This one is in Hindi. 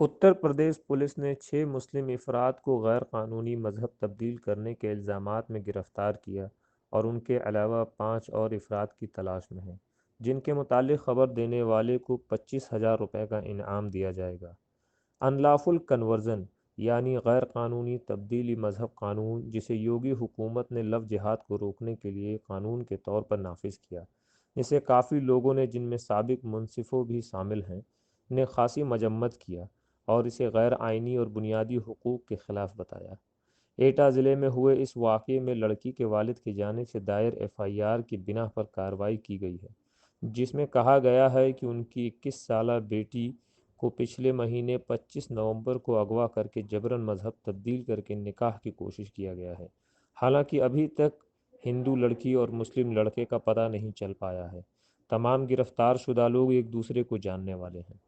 उत्तर प्रदेश पुलिस ने छः मुस्लिम अफराद को गैर कानूनी मज़हब तब्दील करने के इल्ज़ाम में गिरफ़्तार किया और उनके अलावा पाँच और अफराद की तलाश में है, जिनके मुतालिक ख़बर देने वाले को पच्चीस हज़ार रुपये का इनाम दिया जाएगा। अनलाफुल कन्वर्ज़न यानी गैर कानूनी तब्दीली मज़हब कानून, जिसे योगी हुकूमत ने लव जिहाद को रोकने के लिए कानून के तौर पर नाफिज किया। इसे काफ़ी लोगों ने, जिनमें सबक मुनसिफ़ों भी शामिल हैं, ने खासी मजम्मत किया। और इसे गैर आइनी और बुनियादी हकूक़ के ख़िलाफ़ बताया। एटा ज़िले में हुए इस वाक़े में लड़की के वालिद की जानब से दायर एफ़ आई आर की बिना पर कार्रवाई की गई है, जिसमें कहा गया है कि उनकी इक्कीस साल बेटी को पिछले महीने 25 नवंबर को अगवा करके जबरन मज़हब तब्दील करके निकाह की कोशिश किया गया है। हालाँकि अभी तक हिंदू लड़की और मुस्लिम लड़के का पता नहीं चल पाया है। तमाम गिरफ़्तार शुदा लोग एक दूसरे को जानने वाले हैं।